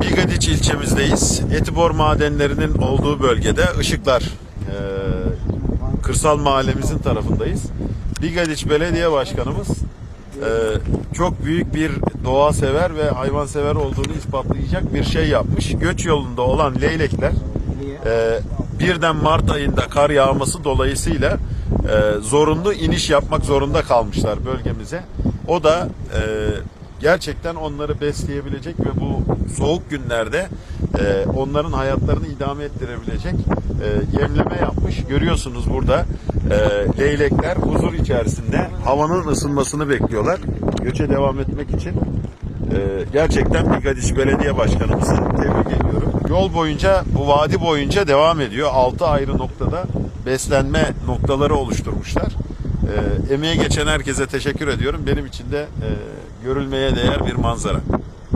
Bigadiç ilçemizdeyiz. Etibor madenlerinin olduğu bölgede Işıklar e, kırsal mahallemizin tarafındayız. Bigadiç Belediye Başkanımız e, çok büyük bir doğa sever ve hayvan sever olduğunu ispatlayacak bir şey yapmış. Göç yolunda olan leylekler e, birden Mart ayında kar yağması dolayısıyla e, zorunlu iniş yapmak zorunda kalmışlar bölgemize. O da e, gerçekten onları besleyebilecek ve bu soğuk günlerde e, onların hayatlarını idame ettirebilecek e, yemleme yapmış. Görüyorsunuz burada e, leylekler huzur içerisinde havanın ısınmasını bekliyorlar. Göçe devam etmek için. Ee, gerçekten Bigadiş Belediye Başkanımızı tebrik ediyorum. Yol boyunca, bu vadi boyunca devam ediyor. 6 ayrı noktada beslenme noktaları oluşturmuşlar. Ee, emeğe geçen herkese teşekkür ediyorum. Benim için de e, görülmeye değer bir manzara.